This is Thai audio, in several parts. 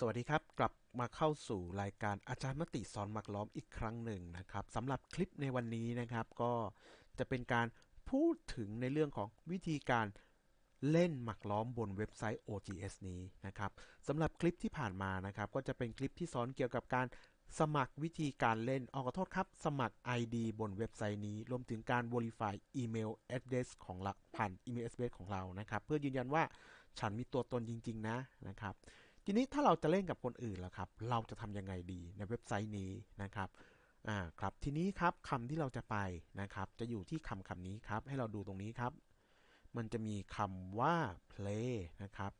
สวัสดีครับ กลับมาเข้าสู่รายการอาจารย์มติสอนหมักล้อมอีกครั้งหนึ่งนะครับสำหรับคลิปในวันนี้นะครับก็จะเป็นการพูดถึงในเรื่องของวิธีการเล่นหมักล้อมบนเว็บไซต์ OGS นี้นะครับสำหรับคลิปที่ผ่านมานะครับก็จะเป็นคลิปที่สอนเกี่ยวกับการสมัครวิธีการเล่นออขอโทษครับ สมัคร ID บนเว็บไซต์นี้ รวมถึงการ verify อีเมล address ของเราผ่านอีเมล address ของเรานะครับ เพื่อยืนยันว่าฉันมีตัวตนจริง ๆ นะนะครับ ทีนี้ถ้าเราจะเล่นกับคนอื่นล่ะครับ เราจะทำยังไงดีในเว็บไซต์นี้นะครับอ่าครับทีนี้ครับคำที่เราจะไปนะครับ จะอยู่ที่คำคำนี้ครับ ให้เราดูตรงนี้ครับ มันจะมีคำว่า play นะครับ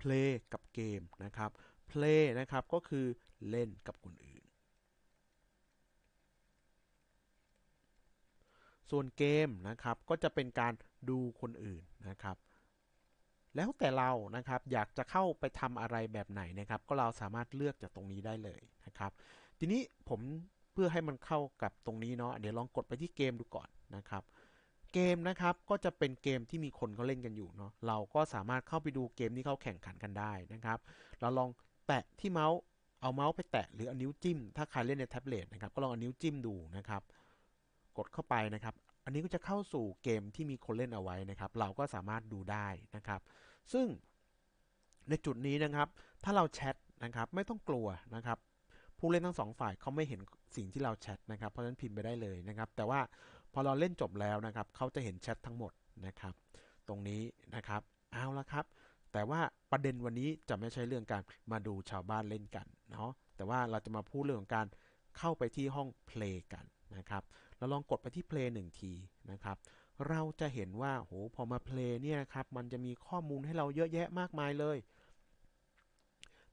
play กับเกมนะครับ play นะครับก็คือเล่นกับคนอื่น ส่วนเกมนะครับก็จะเป็นการดูคนอื่นนะครับ แล้วแต่เรานะครับอยากจะเข้าไปทำอะไรแบบไหนนะครับ ก็เราสามารถเลือกจากตรงนี้ได้เลยนะครับ ทีนี้ผมเพื่อให้มันเข้ากับตรงนี้เนาะเดี๋ยวลองกดไปที่เกมดูก่อนนะครับ เกมนะครับก็จะเป็นเกมที่มีคนเขาเล่นกันอยู่เนาะเราก็สามารถเข้าไปดูเกมที่เขาแข่งขันกันได้นะครับ เราลองแตะที่เมาส์เอาเมาส์ไปแตะหรือเอานิ้วจิ้ม ถ้าใครเล่นในแท็บเล็ตนะครับก็ลองเอานิ้วจิ้มดูนะครับ กดเข้าไปนะครับ อันนี้ก็จะเข้าสู่เกมที่มีคนเล่นเอาไว้นะครับ เราก็สามารถดูได้นะครับ ซึ่งในจุดนี้นะครับ ถ้าเราแชทนะครับไม่ต้องกลัวนะครับ ผู้เล่นทั้งสองฝ่ายเขาไม่เห็นสิ่งที่เราแชทนะครับ เพราะฉะนั้นพิมพ์ไปได้เลยนะครับ แต่ว่าพอเราเล่นจบแล้วนะครับเขาจะเห็นแชททั้งหมดนะครับ ตรงนี้นะครับ เอาละครับ แต่ว่าประเด็นวันนี้จะไม่ใช่เรื่องการมาดูชาวบ้านเล่นกันเนาะแต่ว่าเราจะมาพูดเรื่องของการเข้าไปที่ห้องเพลงกันนะครับ เราลองกดไปที่เพลงหนึ่งทีนะครับ เราจะเห็นว่าโหพอมาเพลงเนี่ยครับมันจะมีข้อมูลให้เราเยอะแยะมากมายเลย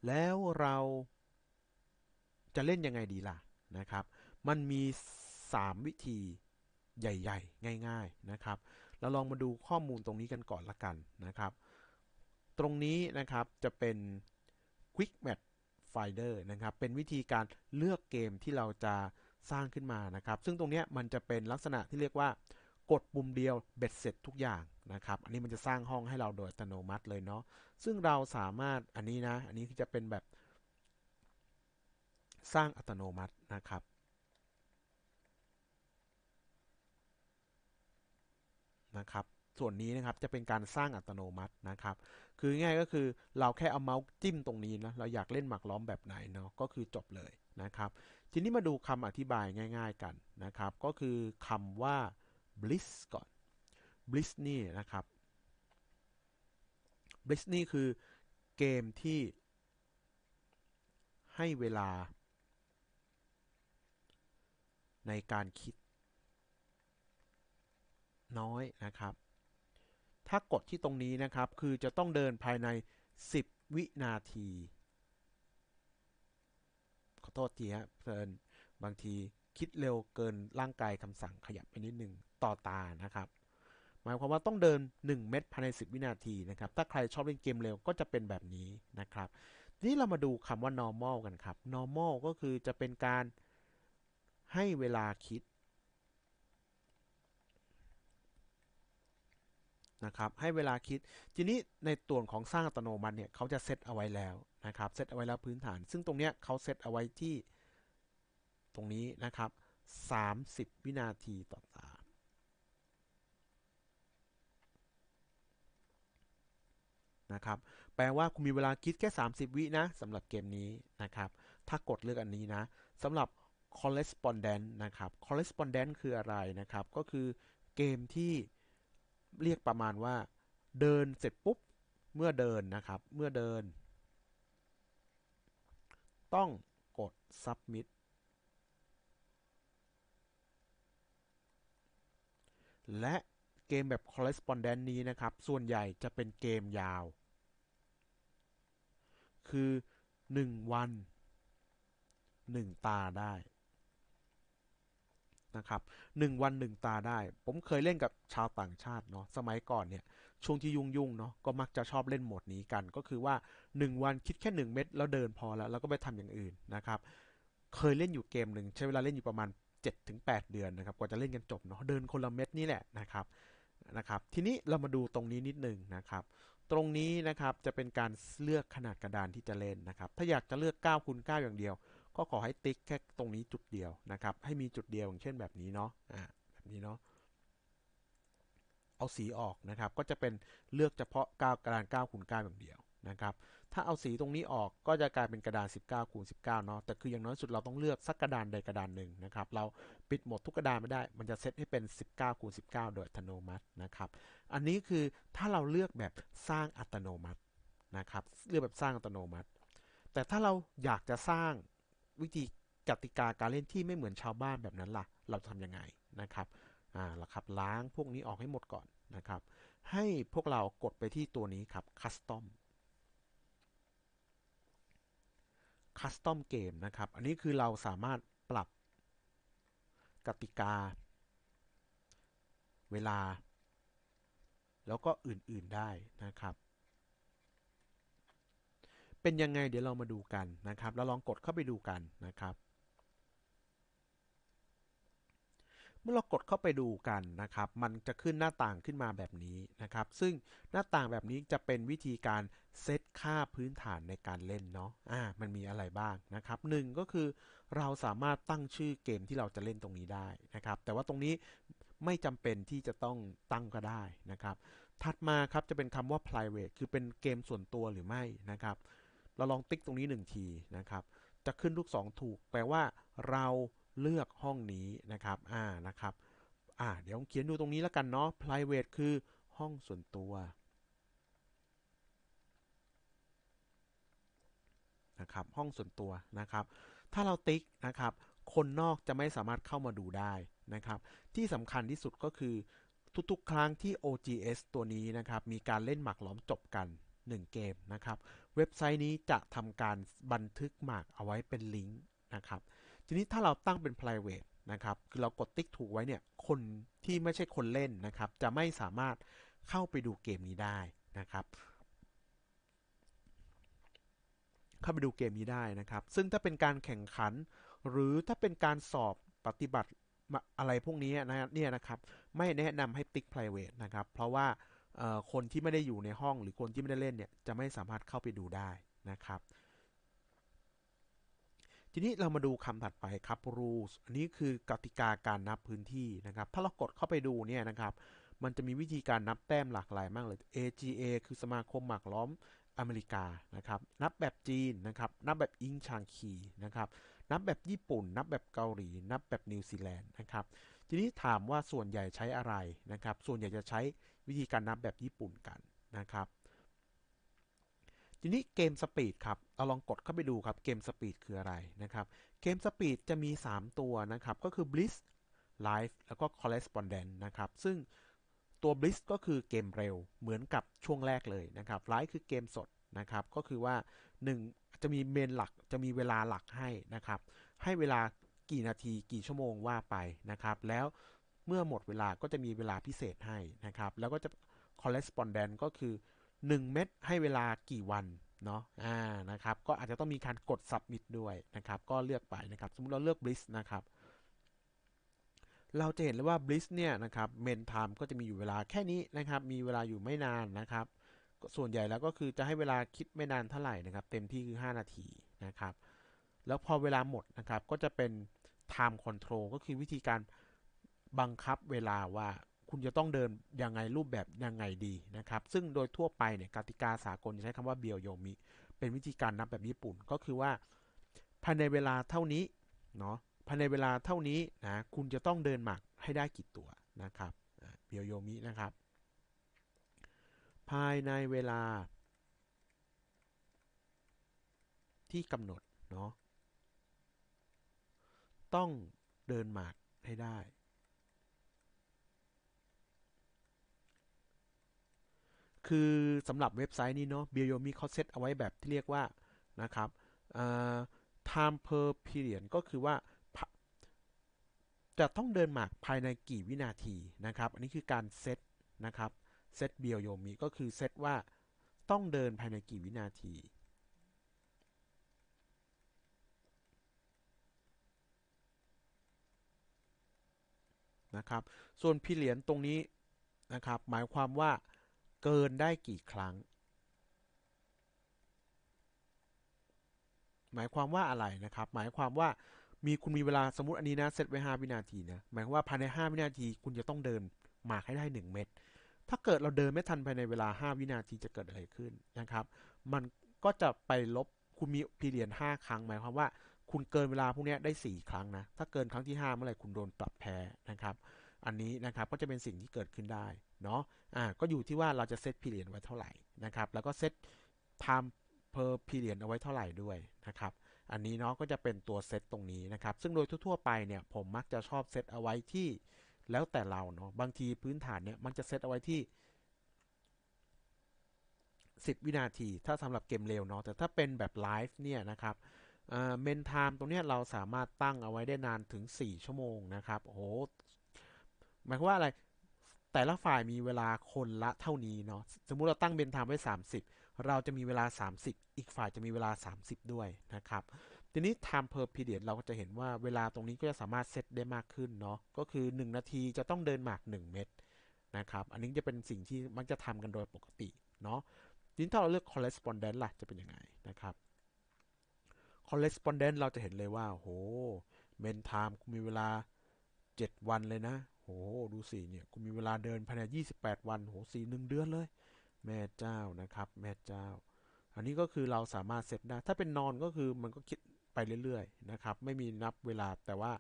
แล้วเราจะเล่นยังไงดีล่ะนะครับ มันมี 3 วิธีใหญ่ ๆ ง่าย ๆนะครับ เราลองมาดูข้อมูลตรงนี้กันก่อนละกันนะครับ ตรงนี้นะครับจะเป็น Quick Match Finder นะครับ เป็นวิธีการเลือกเกมที่เราจะ สร้างขึ้นมานะครับ ซึ่งตรงนี้มันจะเป็นลักษณะที่เรียกว่ากดปุ่มเดียวเบ็ดเสร็จทุกอย่างนะครับ อันนี้มันจะสร้างห้องให้เราโดยอัตโนมัติเลยเนาะ ซึ่งเราสามารถอันนี้นะ อันนี้จะเป็นแบบสร้างอัตโนมัตินะครับนะครับ ส่วนนี้นะครับจะเป็นการสร้างอัตโนมัตินะครับ คือง่ายก็คือเราแค่เอาเมาส์จิ้มตรงนี้นะ เราอยากเล่นหมากล้อมแบบไหนเนาะ ก็คือจบเลยนะครับ ทีนี้มาดูคำอธิบายง่าย ๆกันนะครับ ก็คือคำว่า bliss ก่อน bliss นี่นะครับ bliss นี่คือเกมที่ให้เวลา ในการคิด น้อยนะครับ ถ้ากดที่ตรงนี้นะครับ คือจะต้องเดินภายใน 10 วินาที โทษทีฮะเพลินบางทีคิดเร็วเกินร่างกายคำสั่งขยับไปนิดนึงต่อตานะครับ หมายความว่าต้องเดิน 1 เม็ดภายใน 10 วินาทีนะครับ ถ้าใครชอบเล่นเกมเร็วก็จะเป็นแบบนี้นะครับทีนี้เรามาดูคำว่า normal กันครับ normal ก็คือจะเป็นการให้เวลาคิด นะครับให้เวลาคิดทีนี้ในตัวของสร้างอัตโนมัติเนี่ยเขาจะเซตเอาไว้แล้วนะครับเซตเอาไว้แล้วพื้นฐาน ซึ่งตรงเนี้ยเขาเซตเอาไว้ที่ตรงนี้นะครับ 30 วินาทีต่อตานะครับแปลว่าคุณมีเวลาคิดแค่ 30 วินะสำหรับเกมนี้นะครับ ถ้ากดเลือกอันนี้นะสำหรับ correspondent นะครับ correspondent คืออะไรนะครับ ก็คือเกมที่ เรียกประมาณว่า เดินเสร็จปุ๊บ เมื่อเดินนะครับ เมื่อเดิน ต้องกด submit และเกมแบบ correspondent นี้นะครับ ส่วนใหญ่จะเป็นเกมยาว คือ 1 วัน 1 ตาได้ นะครับหนึ่งวันหนึ่งตาได้ ผมเคยเล่นกับชาวต่างชาติเนาะสมัยก่อนเนี่ยช่วงที่ยุ่งยุ่งเนาะก็มักจะชอบเล่นโหมดนี้กัน ก็คือว่า 1 วันคิดแค่ 1 เม็ดแล้วเดินพอแล้ว แล้วก็ไปทำอย่างอื่นนะครับเคยเล่นอยู่เกมหนึ่งใช้เวลาเล่นอยู่ประมาณ 7-8 เดือนนะครับกว่าจะเล่นกันจบเนาะเดินคนละเม็ดนี่แหละนะครับนะครับทีนี้เรามาดูตรงนี้นิดนึงนะครับตรงนี้นะครับจะเป็นการเลือกขนาดกระดานที่จะเล่นนะครับถ้าอยากจะเลือก9คูณ9อย่างเดียว ก็ขอให้ติ๊กแค่ตรงนี้จุดเดียวนะครับ ให้มีจุดเดียวอย่างเช่นแบบนี้เนาะอ่าแบบนี้เนาะเอาสีออกนะครับ ก็จะเป็นเลือกเฉพาะ9กระดาน9คูณ9อย่างเดียวนะครับ ถ้าเอาสีตรงนี้ออกก็จะกลายเป็นกระดาน 19คูณ19 เนาะ แต่คืออย่างน้อยสุดเราต้องเลือกสักกระดานใดกระดานหนึ่งนะครับ เราปิดหมดทุกกระดานไม่ได้ มันจะเซตให้เป็น 19คูณ19 โดยอัตโนมัตินะครับ อันนี้คือถ้าเราเลือกแบบสร้างอัตโนมัตินะครับ เลือกแบบสร้างอัตโนมัติ แต่ถ้าเราอยากจะสร้าง วิธีกติกาการเล่นที่ไม่เหมือนชาวบ้านแบบนั้นล่ะ เราทำยังไงนะครับอ่าละครับล้างพวกนี้ออกให้หมดก่อนนะครับ ให้พวกเรากดไปที่ตัวนี้ครับ custom custom game นะครับ อันนี้คือเราสามารถปรับกติกา เวลา แล้วก็อื่นๆได้นะครับ เป็นยังไงเดี๋ยวเรามาดูกันนะครับเราลองกดเข้าไปดูกันนะครับ เมื่อเรากดเข้าไปดูกันนะครับ มันจะขึ้นหน้าต่างขึ้นมาแบบนี้นะครับ ซึ่งหน้าต่างแบบนี้จะเป็นวิธีการเซตค่าพื้นฐานในการเล่นเนาะ อ่า มันมีอะไรบ้างนะครับหนึ่งก็คือเราสามารถตั้งชื่อเกมที่เราจะเล่นตรงนี้ได้นะครับ แต่ว่าตรงนี้ไม่จำเป็นที่จะต้องตั้งก็ได้นะครับ ถัดมาครับจะเป็นคำว่า private คือเป็นเกมส่วนตัวหรือไม่นะครับ เราลองติ๊กตรงนี้หนึ่งทีนะครับ จะขึ้นลูกศรถูก แปลว่าเราเลือกห้องนี้นะครับ อ่า นะครับ อ่า เดี๋ยวเขียนดูตรงนี้แล้วกันเนาะ private คือห้องส่วนตัวนะครับ ห้องส่วนตัวนะครับ ถ้าเราติ๊กนะครับ คนนอกจะไม่สามารถเข้ามาดูได้นะครับ ที่สำคัญที่สุดก็คือทุกๆ ครั้งที่ OGS ตัวนี้นะครับ มีการเล่นหมากล้อมจบกัน 1 เกมนะครับ เว็บไซต์นี้จะทำการบันทึกหมากเอาไว้เป็นลิงก์นะครับ ทีนี้ถ้าเราตั้งเป็น private นะครับ คือเรากดติ๊กถูกไว้เนี่ย คนที่ไม่ใช่คนเล่นนะครับ จะไม่สามารถเข้าไปดูเกมนี้ได้นะครับ เข้าไปดูเกมนี้ได้นะครับ ซึ่งถ้าเป็นการแข่งขัน หรือถ้าเป็นการสอบปฏิบัติอะไรพวกนี้นะเนี่ยนะครับ ไม่แนะนำให้ติ๊ก private นะครับ เพราะว่า คนที่ไม่ได้อยู่ในห้องหรือคนที่ไม่ได้เล่นเนี่ยจะไม่สามารถเข้าไปดูได้นะครับ ทีนี้เรามาดูคำถัดไปครับ rules อันนี้คือกติกาการนับพื้นที่นะครับ ถ้าเรากดเข้าไปดูเนี่ยนะครับมันจะมีวิธีการนับแต้มหลากหลายมากเลย AGA คือสมาคมหมากล้อมอเมริกา นะครับ นับแบบจีน นะครับ นับแบบอิงชางคี นะครับ นับแบบญี่ปุ่น นับแบบเกาหลี นับแบบนิวซีแลนด์ นะครับ ทีนี้ถามว่าส่วนใหญ่ใช้อะไร นะครับ ส่วนใหญ่จะใช้ วิธีการนับแบบญี่ปุ่นกันนะครับ ทีนี้เกมสปีดครับ เราลองกดเข้าไปดูครับ เกมสปีดคืออะไรนะครับ เกมสปีดจะมี 3 ตัวนะครับ ก็คือ Blitz Live แล้วก็ Correspondent นะครับ ซึ่งตัว Blitz ก็คือเกมเร็วเหมือนกับช่วงแรกเลยนะครับ Live คือเกมสดนะครับ ก็คือว่า 1 จะมีเมนหลัก จะมีเวลาหลักให้นะครับ ให้เวลากี่นาทีกี่ชั่วโมงว่าไปนะครับ แล้ว เมื่อหมดเวลาก็จะมีเวลาพิเศษให้นะครับ แล้วก็จะ correspondent ก็คือ 1 เม็ดให้เวลากี่วันเนาะอ่านะครับ ก็อาจจะต้องมีการกด submit ด้วยนะครับ ก็เลือกไปนะครับ สมมติเราเลือก bliss นะครับ เราจะเห็นเลยว่า bliss เนี่ยนะครับ main time ก็จะมีอยู่เวลาแค่นี้นะครับ มีเวลาอยู่ไม่นานนะครับ ส่วนใหญ่แล้วก็คือจะให้เวลาคิดไม่นานเท่าไหร่นะครับ เต็มที่คือ 5 นาทีนะครับ แล้วพอเวลาหมดนะครับ ก็จะเป็น time control ก็คือวิธีการ บังคับเวลาว่าคุณจะต้องเดินยังไงรูปแบบยังไงดีนะครับ ซึ่งโดยทั่วไปเนี่ยกติกาสากลจะใช้คำว่าเบียวโยมิ เป็นวิธีการนับแบบญี่ปุ่นก็คือว่า ภายในเวลาเท่านี้เนาะภายในเวลาเท่านี้นะคุณจะต้องเดินหมากให้ได้กี่ตัวนะครับเบียวโยมินะครับ ภายในเวลา ที่กำหนดเนาะต้องเดินหมากให้ได้ คือสำหรับเว็บไซต์นี้เนาะเบียโยมีเขาเซตเอาไว้แบบที่เรียกว่านะครับ time per period ก็คือว่าจะต้องเดินหมากภายในกี่วินาทีนะครับ อันนี้คือการเซตนะครับ เซตเบียโยมีก็คือเซตว่าต้องเดินภายในกี่วินาที นะครับ ส่วนพิเหรียญตรงนี้นะครับ หมายความว่า เกินได้กี่ครั้ง หมายความว่าอะไรนะครับ หมายความว่ามีคุณมีเวลาสมมติอันนี้นะเซตไว้ 5 วินาทีนะหมายความว่าภายใน 5 วินาทีคุณจะต้องเดินหมากให้ได้ 1 เมตร ถ้าเกิดเราเดินไม่ทันภายในเวลา 5 วินาทีจะเกิดอะไรขึ้นนะครับ มันก็จะไปลบคุณมีพีเรียน5ครั้ง หมายความว่าคุณเกินเวลาพวกนี้ได้ 4 ครั้งนะ ถ้าเกินครั้งที่ 5 เมื่อไหร่คุณโดนปรับแพ้นะครับ อันนี้นะครับก็จะเป็นสิ่งที่เกิดขึ้นได้เนาะอ่าก็อยู่ที่ว่าเราจะเซตพีเรียนไว้เท่าไหร่นะครับ แล้วก็เซต time per period เอาไว้เท่าไหร่ด้วยนะครับ อันนี้เนาะก็จะเป็นตัวเซตตรงนี้นะครับ ซึ่งโดยทั่วๆไปเนี่ยผมมักจะชอบเซตเอาไว้ที่แล้วแต่เราเนาะบางทีพื้นฐานเนี่ยมันจะเซตเอาไว้ที่ 10 วินาที ถ้าสำหรับเกมเร็วเนาะแต่ถ้าเป็นแบบไลฟ์เนี่ยนะครับเมนไทม์ตรงนี้เราสามารถตั้งเอาไว้ได้นานถึง 4 ชั่วโมงนะครับโอ้โหมายความว่าอะไรแต่ละฝ่ายมีเวลาคนละเท่านี้เนาะสมมุติเราตั้งเบนไทม์ไว้ 30 เราจะมีเวลา 30 อีกฝ่ายจะมีเวลา 30 ด้วยนะครับ ทีนี้ time per period เราก็จะเห็นว่าเวลาตรงนี้ก็จะสามารถเซตได้มากขึ้นเนาะก็คือ 1 นาทีจะต้องเดินหมาก 1 เม็ดนะครับอันนี้จะเป็นสิ่งที่มักจะทำกันโดยปกติเนาะทีนี้ถ้าเราเลือก correspondent ล่ะจะเป็นยังไงนะครับ correspondent เราจะเห็นเลยว่าโห main time มีเวลา 7 วันเลยนะ โหดูสิเนี่ยคุณมีเวลาเดินภายใน 28 วันโหสี่หนึ่งเดือนเลย แม่เจ้านะครับ แม่เจ้า อันนี้ก็คือเราสามารถเซตได้ ถ้าเป็นนอนก็คือมันก็คิดไปเรื่อยๆนะครับ ไม่มีนับเวลาแต่ว่า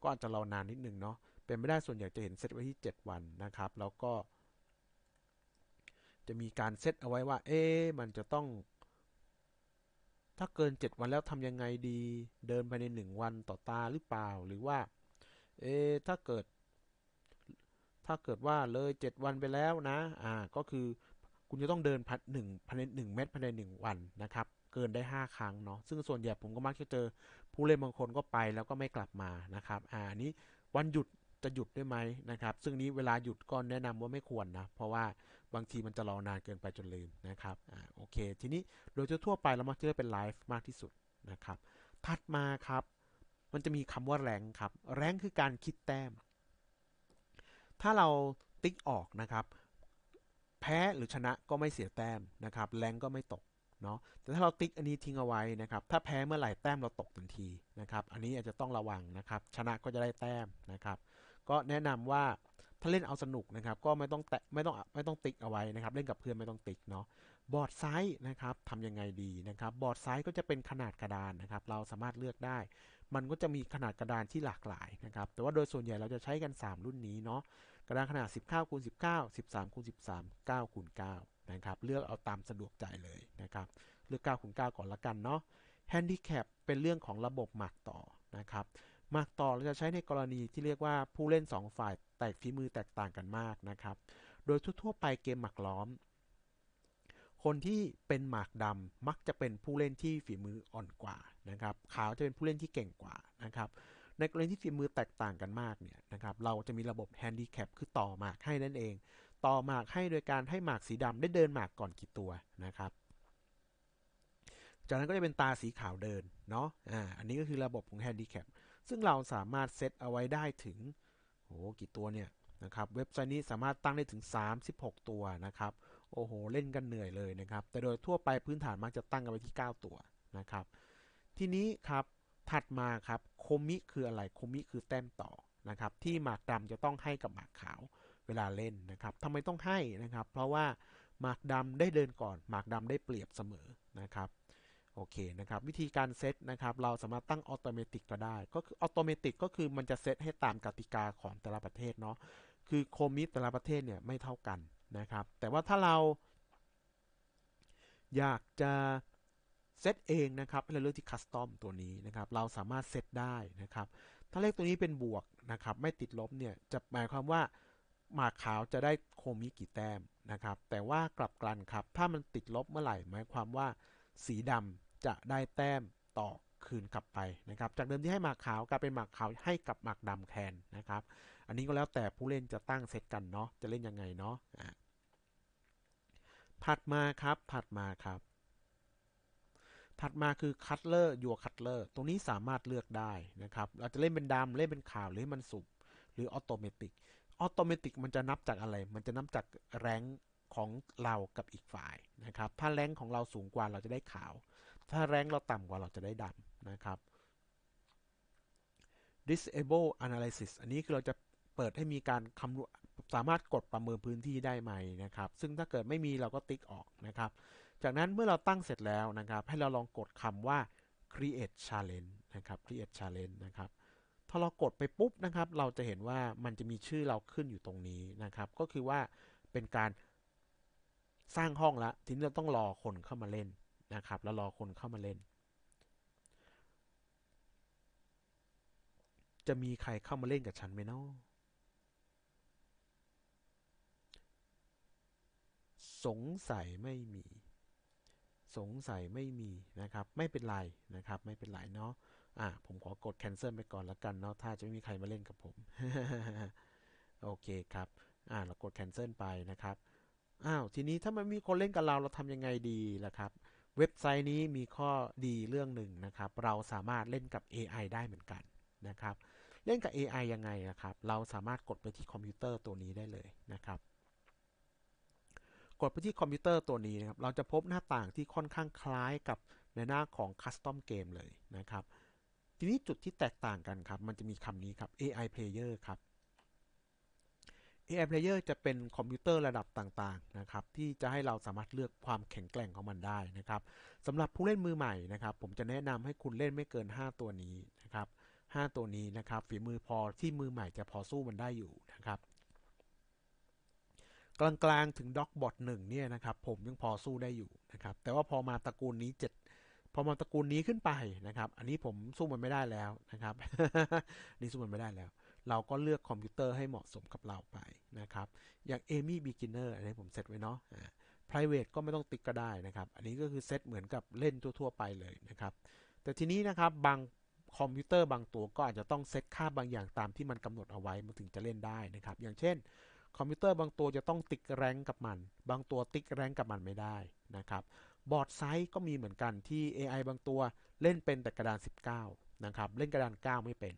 ก็อาจจะรอนานนิดนึงเนาะเป็นไม่ได้ส่วนใหญ่จะเห็นเซตไว้ที่ 7 วันนะครับ แล้วก็ จะมีการเซตเอาไว้ว่า เอ๊มันจะต้อง ถ้าเกิน 7 วันแล้วทำยังไงดี เดินภายใน 1 วันต่อตาหรือเปล่าหรือว่า เอ๊ถ้าเกิด ถ้าเกิดว่าเลย7วันไปแล้วนะอ่าก็คือคุณจะต้องเดินพันหนึ่งภายในหนึ่งเมตรภายในหนึ่งวันนะครับเกินได้ 5 ครั้งเนาะซึ่งส่วนใหญ่ผมก็มักจะเจอผู้เล่นบางคนก็ไปแล้วก็ไม่กลับมานะครับอ่านี้วันหยุดจะหยุดได้ไหมนะครับ ซึ่งนี้เวลาหยุดก็แนะนำว่าไม่ควรนะ เพราะว่าบางทีมันจะรอนานเกินไปจนลืมนะครับอ่าโอเค ทีนี้โดยทั่วไปเรามักจะเป็นไลฟ์มากที่สุดนะครับถัดมาครับ มันจะมีคำว่าแรงครับ แรงคือการคิดแต้ม ถ้าเราติ๊กออกนะครับ แพ้หรือชนะก็ไม่เสียแต้มนะครับ แรงก็ไม่ตกเนาะแต่ถ้าเราติ๊กอันนี้ทิ้งเอาไว้นะครับ ถ้าแพ้เมื่อไหร่แต้มเราตกทันทีนะครับ อันนี้อาจจะต้องระวังนะครับ ชนะก็จะได้แต้มนะครับ ก็แนะนำว่าถ้าเล่นเอาสนุกนะครับ ก็ไม่ต้องแตะไม่ต้องไม่ต้องติ๊กเอาไว้นะครับ เล่นกับเพื่อนไม่ต้องติ๊กเนาะ บอร์ดไซส์นะครับทำยังไงดีนะครับ บอร์ดไซส์ก็จะเป็นขนาดกระดานนะครับ เราสามารถเลือกได้ มันก็จะมีขนาดกระดานที่หลากหลายนะครับ แต่ว่าโดยส่วนใหญ่เราจะใช้กัน 3 รุ่นนี้เนาะ กระดานขนาด 19คูณ19 13คูณ13 9คูณ9นะครับ เลือกเอาตามสะดวกใจเลยนะครับ เลือก9คูณ9ก่อนละกันเนาะแฮนดิแคปเป็นเรื่องของระบบหมากต่อนะครับหมากต่อเราจะใช้ในกรณีที่เรียกว่าผู้เล่น 2 ฝ่ายแตกฝีมือแตกต่างกันมากนะครับ โดยทั่วๆไปเกมหมากล้อม คนที่เป็นหมากดำมักจะเป็นผู้เล่นที่ฝีมืออ่อนกว่านะครับ ขาวจะเป็นผู้เล่นที่เก่งกว่านะครับ ในกรณีที่ฝีมือแตกต่างกันมากเนี่ยนะครับเราจะมีระบบแฮนดิแคปคือต่อหมากให้นั่นเอง ต่อหมากให้โดยการให้หมากสีดำได้เดินหมากก่อนกี่ตัวนะครับจากนั้นก็จะเป็นตาสีขาวเดินเนาะอ่าอันนี้ก็คือระบบของแฮนดิแคปซึ่งเราสามารถเซตเอาไว้ได้ถึงโอ้กี่ตัวเนี่ยนะครับเว็บไซต์นี้สามารถตั้งได้ถึง 36 ตัวนะครับโอ้โห เล่นกันเหนื่อยเลยนะครับ แต่โดยทั่วไปพื้นฐานมักจะตั้งกันไว้ที่ 9 ตัวนะครับ ทีนี้ครับถัดมาครับ โคมิคืออะไรโคมิคือแต้มต่อนะครับที่หมากดำจะต้องให้กับหมากขาวเวลาเล่นนะครับทำไมต้องให้นะครับ เพราะว่าหมากดำได้เดินก่อน หมากดำได้เปรียบเสมอนะครับโอเคนะครับวิธีการเซตนะครับเราสามารถตั้งออโตเมติกก็ได้ ก็คือออโตเมติกก็คือมันจะเซตให้ตามกติกาของแต่ละประเทศเนาะคือโคมิแต่ละประเทศเนี่ยไม่เท่ากันนะครับ แต่ว่าถ้าเราอยากจะ เซตเองนะครับเราเลือกที่คัสตอมตัวนี้นะครับ เราสามารถเซตได้นะครับ ถ้าเลขตัวนี้เป็นบวกนะครับ ไม่ติดลบเนี่ย จะหมายความว่าหมากขาวจะได้โคมิกี่แต้มนะครับ แต่ว่ากลับกันครับ ถ้ามันติดลบเมื่อไหร่ หมายความว่าสีดำจะได้แต้มต่อคืนกลับไปนะครับ จากเดิมที่ให้หมากขาวกลายเป็นหมากขาวให้กับหมากดำแทนนะครับ อันนี้ก็แล้วแต่ผู้เล่นจะตั้งเซตกันเนาะ จะเล่นยังไงเนาะถัดมาครับ ถัดมาครับ ถัดมาคือคัตเลอร์ยัวคัตเลอร์ตรงนี้สามารถเลือกได้นะครับ เราจะเล่นเป็นดำเล่นเป็นขาวหรือมันสุกหรือออโตเมติกออโตเมติกมันจะนับจากอะไร มันจะนับจากแรงของเรากับอีกฝ่ายนะครับ ถ้าแรงของเราสูงกว่าเราจะได้ขาว ถ้าแรงเราต่ำกว่าเราจะได้ดำนะครับ disable analysis อันนี้คือเราจะเปิดให้มีการคำนวณสามารถกดประเมินพื้นที่ได้ไหมนะครับ ซึ่งถ้าเกิดไม่มีเราก็ติ๊กออกนะครับ จากนั้นเมื่อเราตั้งเสร็จแล้วนะครับ ให้เราลองกดคำว่า create challenge นะครับ create challenge นะครับพอเรากดไปปุ๊บนะครับ เราจะเห็นว่ามันจะมีชื่อเราขึ้นอยู่ตรงนี้นะครับ ก็คือว่าเป็นการสร้างห้องแล้วทีนี้เราต้องรอคนเข้ามาเล่นนะครับ แล้วรอคนเข้ามาเล่น จะมีใครเข้ามาเล่นกับฉันไหมเนาะสงสัยไม่มี สงสัยไม่มีนะครับ ไม่เป็นไรนะครับ ไม่เป็นไรเนาะอะผมขอกด cancel ไปก่อนล้วกันเนาะถ้าจะไม่มีใครมาเล่นกับผม โอเคครับอ่าเรากด cancel ไปนะครับอ้าวทีนี้ถ้ามันมีคนเล่นกับเราเราทำยังไงดีล่ะครับเว็บไซต์นี้มีข้อดีเรื่องหนึ่งนะครับ เราสามารถเล่นกับ AI ได้เหมือนกันนะครับ เล่นกับ AI ยังไงนะครับ เราสามารถกดไปที่คอมพิวเตอร์ตัวนี้ได้เลยนะครับ กดไปที่คอมพิวเตอร์ตัวนี้นะครับ เราจะพบหน้าต่างที่ค่อนข้างคล้ายกับในหน้าของ Custom Game เลยนะครับ ทีนี้จุดที่แตกต่างกันครับ มันจะมีคำนี้ครับ AI Player ครับ AI Player จะเป็นคอมพิวเตอร์ระดับต่างๆนะครับ ที่จะให้เราสามารถเลือกความแข็งแกร่งของมันได้นะครับสำหรับผู้เล่นมือใหม่นะครับ ผมจะแนะนำให้คุณเล่นไม่เกิน 5 ตัวนี้นะครับ 5 ตัวนี้นะครับ ฝีมือพอที่มือใหม่จะพอสู้มันได้อยู่ กลางๆถึงด็อกบอทหนึ่งเนี่ยนะครับผมยังพอสู้ได้อยู่นะครับแต่ว่าพอมาตระกูลนี้เจ็ดพอมาตระกูลนี้ขึ้นไปนะครับ อันนี้ผมสู้มันไม่ได้แล้วนะครับนี่สู้มันไม่ได้แล้ว เราก็เลือกคอมพิวเตอร์ให้เหมาะสมกับเราไปนะครับอย่าง Amy Beginner อันนี้ผมเซตไว้เนาะ private ก็ไม่ต้องติ๊กก็ได้นะครับ อันนี้ก็คือเซตเหมือนกับเล่นทั่ว ๆ ไปเลยนะครับแต่ทีนี้นะครับบางคอมพิวเตอร์บางตัวก็อาจจะต้องเซตค่าบางอย่างตามที่มันกำหนดเอาไว้มันถึงจะเล่นได้นะครับ อย่างเช่น คอมพิวเตอร์บางตัวจะต้องติ๊กแรงกับมัน บางตัวติ๊กแรงกับมันไม่ได้นะครับบอร์ดไซส์ก็มีเหมือนกันที่ AI บางตัวเล่นเป็นแต่กระดาน 19 นะครับ เล่นกระดาน 9 ไม่เป็น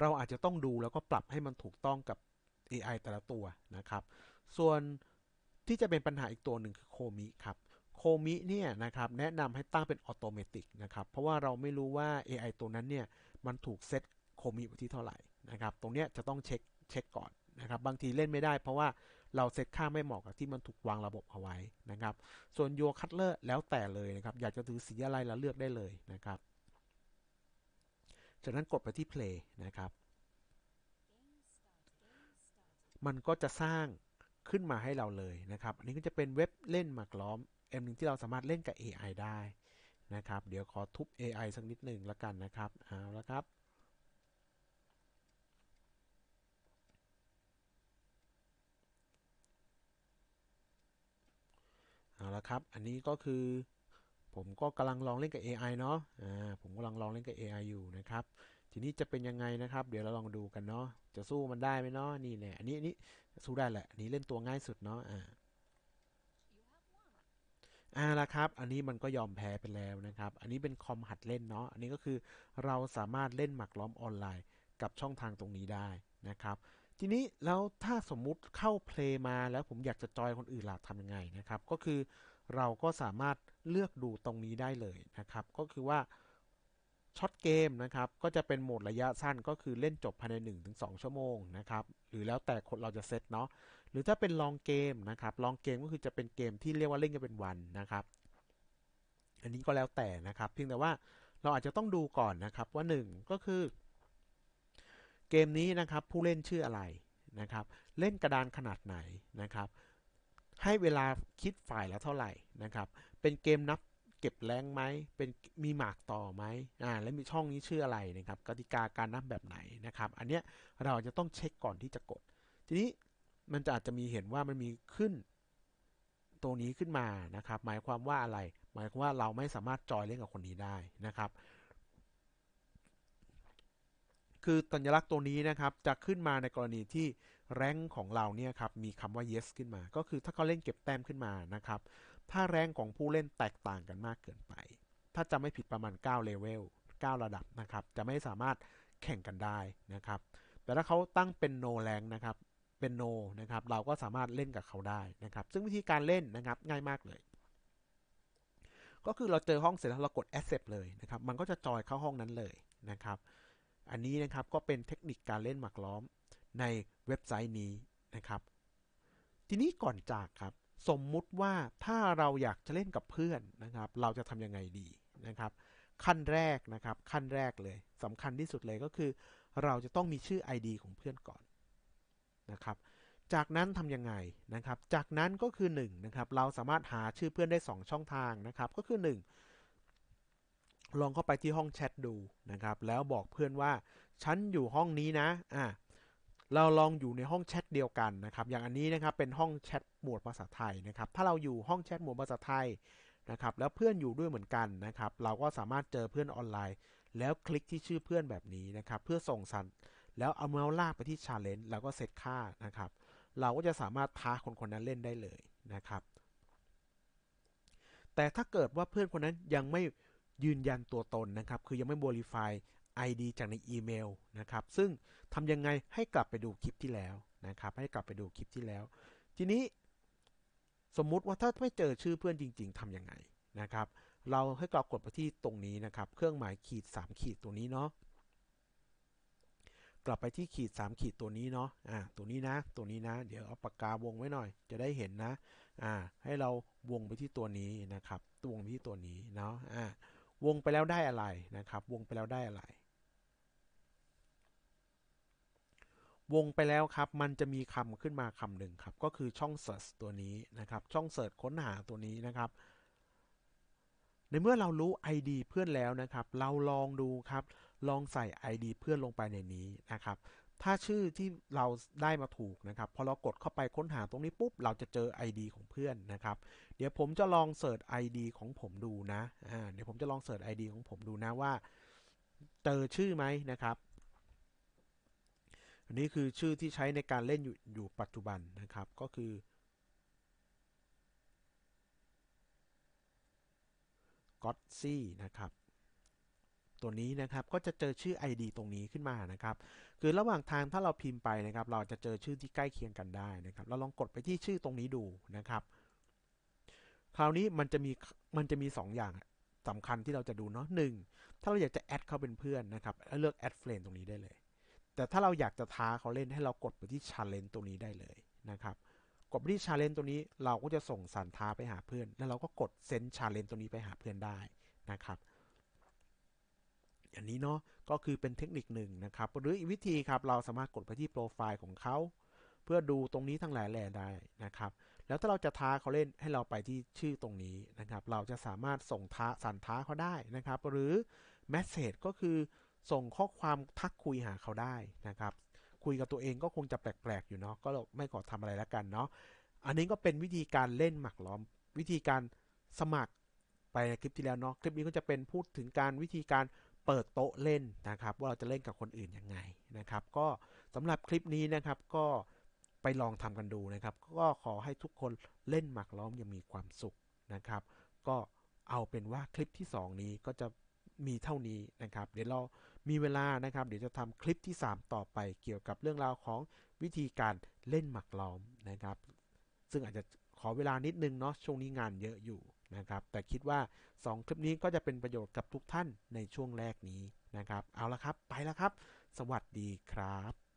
เราอาจจะต้องดูแล้วก็ปรับให้มันถูกต้องกับ AI แต่ละตัวนะครับ ส่วนที่จะเป็นปัญหาอีกตัวหนึ่งคือโคมิครับโคมิเนี่ยนะครับแนะนำให้ตั้งเป็นออโตเมติกนะครับ เพราะว่าเราไม่รู้ว่า AI ตัวนั้นเนี่ยมันถูกเซตโคมิไว้ที่เท่าไหร่นะครับ ตรงเนี้ยจะต้องเช็คเช็คก่อน นะครับบางทีเล่นไม่ได้เพราะว่าเราเซตค่าไม่เหมาะกับที่มันถูกวางระบบเอาไว้นะครับ ส่วนโยคัตเลอร์แล้วแต่เลยนะครับ อยากจะถือสีอะไรแล้วเลือกได้เลยนะครับ จากนั้นกดไปที่ play นะครับ มันก็จะสร้างขึ้นมาให้เราเลยนะครับ อันนี้ก็จะเป็นเว็บเล่นหมากล้อมเอ็มหนึ่งที่เราสามารถเล่นกับ AI ได้นะครับ เดี๋ยวขอทุบ AI สักนิดหนึ่งแล้วกันนะครับ เอาละครับ เอา ละครับ อันนี้ก็คือ ผมก็กำลังลองเล่นกับ AI เนาะอ่าผมกำลังลองเล่นกับ AI อยู่นะครับ ทีนี้จะเป็นยังไงนะครับ เดี๋ยวเราลองดูกันเนาะจะสู้มันได้ไหมเนาะนี่แหละอันนี้อันนี้สู้ได้แหละอันนี้เล่นตัวง่ายสุดเนาะอ่าอ่าละครับ อันนี้มันก็ยอมแพ้ไปแล้วนะครับ อันนี้เป็นคอมหัดเล่นเนาะ อันนี้ก็คือเราสามารถเล่นหมากล้อมออนไลน์กับช่องทางตรงนี้ได้นะครับ ทีนี้แล้วถ้าสมมุติเข้าเพลย์มาแล้วผมอยากจะจอยคนอื่นล่ะทำยังไงนะครับ ก็คือเราก็สามารถเลือกดูตรงนี้ได้เลยนะครับ ก็คือว่าช็อตเกมนะครับ ก็จะเป็นโหมดระยะสั้นก็คือเล่นจบภายใน 1-2 ชั่วโมงนะครับ หรือแล้วแต่คนเราจะเซตเนาะหรือถ้าเป็นลองเกมนะครับลองเกมก็คือจะเป็นเกมที่เรียกว่าเล่นกันเป็นวันนะครับ อันนี้ก็แล้วแต่นะครับ เพียงแต่ว่าเราอาจจะต้องดูก่อนนะครับว่า 1 ก็คือ เกมนี้นะครับผู้เล่นชื่ออะไรนะครับ เล่นกระดานขนาดไหนนะครับ ให้เวลาคิดฝ่ายละเท่าไหร่นะครับ เป็นเกมนับเก็บแรงไหมเป็นมีหมากต่อไหมอ่าและมีช่องนี้ชื่ออะไรนะครับกติกาการนับแบบไหนนะครับ อันเนี้ยเราจะต้องเช็คก่อนที่จะกด ทีนี้มันจะอาจจะมีเห็นว่ามันมีขึ้นตัวนี้ขึ้นมานะครับ หมายความว่าอะไร หมายความว่าเราไม่สามารถจอยเล่นกับคนนี้ได้นะครับ คือสัญลักษณ์ตัวนี้นะครับ จะขึ้นมาในกรณีที่แรงของเราเนี่ยครับมีคำว่า yes ขึ้นมา ก็คือถ้าเขาเล่นเก็บแต้มขึ้นมานะครับ ถ้าแรงของผู้เล่นแตกต่างกันมากเกินไป ถ้าจะไม่ผิดประมาณ9เลเวล9ระดับนะครับ จะไม่สามารถแข่งกันได้นะครับ แต่ถ้าเขาตั้งเป็น no rank นะครับ เป็น no นะครับ เราก็สามารถเล่นกับเขาได้นะครับ ซึ่งวิธีการเล่นนะครับง่ายมากเลย ก็คือเราเจอห้องเสร็จแล้วเรากด accept เลยนะครับ มันก็จะจอยเข้าห้องนั้นเลยนะครับ อันนี้นะครับก็เป็นเทคนิคการเล่นหมากล้อมในเว็บไซต์นี้นะครับ ทีนี้ก่อนจากครับ สมมุติว่าถ้าเราอยากจะเล่นกับเพื่อนนะครับ เราจะทำยังไงดีนะครับ ขั้นแรกนะครับ ขั้นแรกเลยสำคัญที่สุดเลยก็คือ เราจะต้องมีชื่อ ID ของเพื่อนก่อนนะครับ จากนั้นทำยังไงนะครับ จากนั้นก็คือ1นะครับ เราสามารถหาชื่อเพื่อนได้ 2 ช่องทางนะครับ ก็คือ 1 ลองเข้าไปที่ห้องแชทดูนะครับ แล้วบอกเพื่อนว่าฉันอยู่ห้องนี้นะอะเราลองอยู่ในห้องแชทเดียวกันนะครับ อย่างอันนี้นะครับเป็นห้องแชทหมวดภาษาไทยนะครับ ถ้าเราอยู่ห้องแชทหมวดภาษาไทยนะครับ แล้วเพื่อนอยู่ด้วยเหมือนกันนะครับ เราก็สามารถเจอเพื่อนออนไลน์ แล้วคลิกที่ชื่อเพื่อนแบบนี้นะครับ เพื่อส่งสัญแล้วเอาเมาส์ลากไปที่ชาเลนจ์แล้วก็เซตค่านะครับ เราก็จะสามารถท้าคนคนนั้นเล่นได้เลยนะครับ แต่ถ้าเกิดว่าเพื่อนคนนั้นยังไม่ ยืนยันตัวตนนะครับ คือยังไม่ verify ID จากในอีเมลนะครับ ซึ่งทำยังไงให้กลับไปดูคลิปที่แล้วนะครับ ให้กลับไปดูคลิปที่แล้ว ทีนี้สมมุติว่าถ้าไม่เจอชื่อเพื่อนจริง ๆทำยังไงนะครับ เราให้เรากดไปที่ตรงนี้นะครับ เครื่องหมายขีด 3 ขีดตัวนี้เนาะ กลับไปที่ขีด 3 ขีดตัวนี้เนาะ อ่า ตัวนี้นะ ตัวนี้นะ เดี๋ยวเอาปากกาวงไว้หน่อย จะได้เห็นนะ อ่า ให้เราวงไปที่ตัวนี้นะครับวงไปที่ตัวนี้เนาะ อ่า วงไปแล้วได้อะไรนะครับ วงไปแล้วได้อะไร วงไปแล้วครับ มันจะมีคำขึ้นมาคำหนึ่งครับ ก็คือช่อง search ตัวนี้นะครับ ช่อง search ค้นหาตัวนี้นะครับ ในเมื่อเรารู้ ID เพื่อนแล้วนะครับ เราลองดูครับ ลองใส่ ID เพื่อนลงไปในนี้นะครับ ถ้าชื่อที่เราได้มาถูกนะครับพอเรากดเข้าไปค้นหาตรงนี้ปุ๊บ เราจะเจอ ID ของเพื่อนนะครับ เดี๋ยวผมจะลองเสิร์ช ID ของผมดูนะอ่าเดี๋ยวผมจะลองเสิร์ช ID ของผมดูนะว่า เจอชื่อไหมนะครับอันนี้คือชื่อที่ใช้ในการเล่นอยู่อยู่ปัจจุบันนะครับก็คือ g o t z y นะครับ ตัวนี้นะครับก็จะเจอชื่อ ID ตรงนี้ขึ้นมานะครับ คือระหว่างทางถ้าเราพิมพ์ไปนะครับ เราจะเจอชื่อที่ใกล้เคียงกันได้นะครับ เราลองกดไปที่ชื่อตรงนี้ดูนะครับ คราวนี้มันจะมีมันจะมี 2ออย่างสำคัญที่เราจะดูเนาะหนึ่งถ้าเราอยากจะแอดเขาเป็นเพื่อนนะครับเลือกแอดเฟรนตรงนี้ได้เลย แต่ถ้าเราอยากจะท้าเขาเล่นให้เรากดไปที่ชาเลนจ์ตรงนี้ได้เลยนะครับกดไปที่ชาเลนจ์ตัวนี้เราก็จะส่งสันท้าไปหาเพื่อน แล้วเราก็กดเซนชาเลนจ์ตัวนี้ไปหาเพื่อนได้นะครับ อันนี้เนาะก็คือเป็นเทคนิคหนึ่งนะครับ หรืออีกวิธีครับเราสามารถกดไปที่โปรไฟล์ของเขาเพื่อดูตรงนี้ทั้งหลายแหล่ได้นะครับ แล้วถ้าเราจะท้าเขาเล่นให้เราไปที่ชื่อตรงนี้นะครับ เราจะสามารถส่งท้าสั่นท้าเขาได้นะครับ หรือแมสเซจก็คือส่งข้อความทักคุยหาเขาได้นะครับ คุยกับตัวเองก็คงจะแปลกๆอยู่เนาะก็ไม่ขอทำอะไรแล้วกันเนาะอันนี้ก็เป็นวิธีการเล่นหมักล้อม วิธีการสมัครไปในคลิปที่แล้วเนาะคลิปนี้ก็จะเป็นพูดถึงการวิธีการ เปิดโต๊ะเล่นนะครับ ว่าเราจะเล่นกับคนอื่นยังไงนะครับ ก็สำหรับคลิปนี้นะครับก็ไปลองทำกันดูนะครับ ก็ขอให้ทุกคนเล่นหมากล้อมยังมีความสุขนะครับ ก็เอาเป็นว่าคลิปที่ 2 นี้ก็จะมีเท่านี้นะครับ เดี๋ยวเรามีเวลานะครับ เดี๋ยวจะทำคลิปที่ 3 ต่อไปเกี่ยวกับเรื่องราวของวิธีการเล่นหมากล้อมนะครับ ซึ่งอาจจะขอเวลานิดนึงเนาะช่วงนี้งานเยอะอยู่ นะครับ แต่คิดว่า 2 คลิปนี้ก็จะเป็นประโยชน์กับทุกท่านในช่วงแรกนี้นะครับ เอาละครับ ไปแล้วครับ สวัสดีครับ